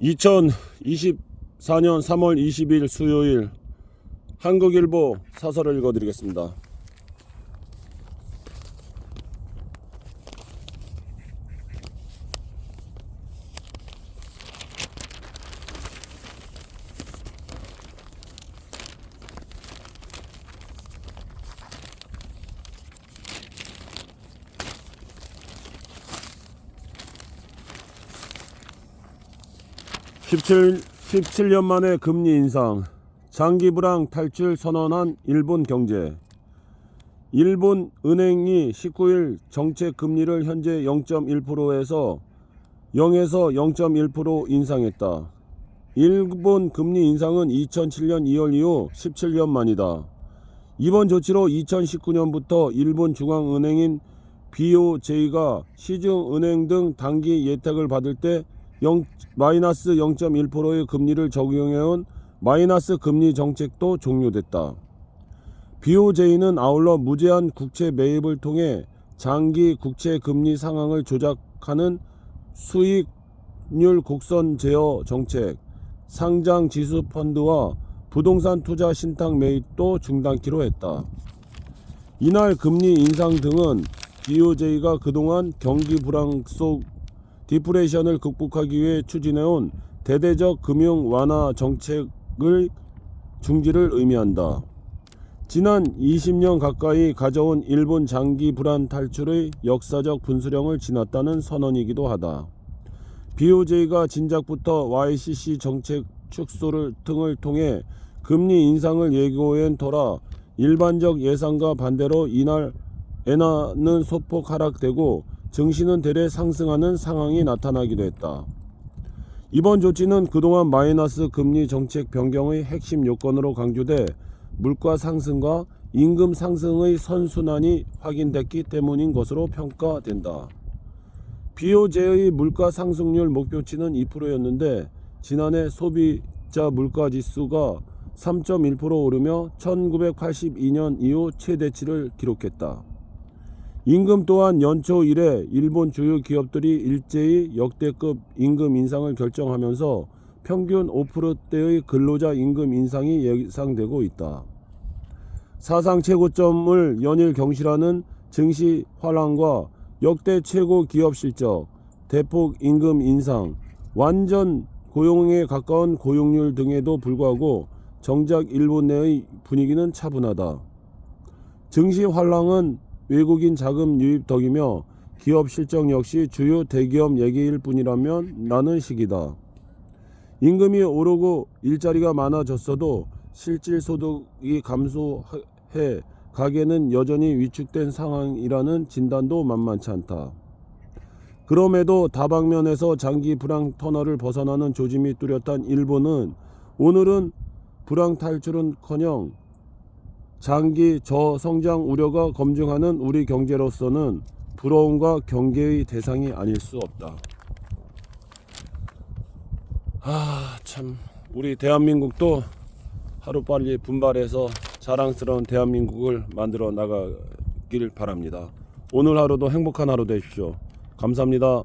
2024년 3월 20일 수요일 한국일보 사설을 읽어드리겠습니다. (17, 17년 만에 금리 인상 장기 불황 탈출 선언한 일본 경제 일본 은행이 19일 정책 금리를 현재 0.1%에서 0에서 0.1% 인상했다. 일본 금리 인상은 2007년 2월 이후 17년 만이다. 이번 조치로 2019년부터 일본 중앙은행인 BOJ가 시중은행 등 단기 예탁을 받을 때 0, 마이너스 0.1%의 금리를 적용해온 마이너스 금리 정책도 종료됐다. BOJ는 아울러 무제한 국채 매입을 통해 장기 국채 금리 상황을 조작하는 수익률 곡선 제어 정책, 상장 지수 펀드와 부동산 투자 신탁 매입도 중단키로 했다. 이날 금리 인상 등은 BOJ가 그동안 경기 불황 속 디프레이션을 극복하기 위해 추진해온 대대적 금융 완화 정책의 중지를 의미한다. 지난 20년 가까이 가져온 일본 장기 불안 탈출의 역사적 분수령을 지났다는 선언이기도 하다. BOJ가 진작부터 YCC 정책 축소를 등을 통해 금리 인상을 예고한 터라 일반적 예상과 반대로 이날 엔화는 소폭 하락되고 증시는 대래 상승하는 상황이 나타나기도 했다. 이번 조치는 그동안 마이너스 금리 정책 변경의 핵심 요건으로 강조돼 물가 상승과 임금 상승의 선순환이 확인됐기 때문인 것으로 평가된다. BOJ의 물가 상승률 목표치는 2%였는데 지난해 소비자 물가 지수가 3.1% 오르며 1982년 이후 최대치를 기록했다. 임금 또한 연초 이래 일본 주요 기업들이 일제히 역대급 임금 인상을 결정하면서 평균 5%대의 근로자 임금 인상이 예상되고 있다. 사상 최고점을 연일 경실하는 증시 환란과 역대 최고 기업 실적, 대폭 임금 인상, 완전 고용에 가까운 고용률 등에도 불구하고 정작 일본 내의 분위기는 차분하다. 증시 환랑은 외국인 자금 유입 덕이며 기업 실적 역시 주요 대기업 얘기일 뿐이라면 나는 시기다. 임금이 오르고 일자리가 많아졌어도 실질 소득이 감소해 가계는 여전히 위축된 상황이라는 진단도 만만치 않다. 그럼에도 다방면에서 장기 불황 터널을 벗어나는 조짐이 뚜렷한 일본은 오늘은 불황 탈출은커녕 장기 저성장 우려가 검증하는 우리 경제로서는 부러움과 경계의 대상이 아닐 수 없다. 아, 참 우리 대한민국도 하루빨리 분발해서 자랑스러운 대한민국을 만들어 나가길 바랍니다. 오늘 하루도 행복한 하루 되십시오. 감사합니다.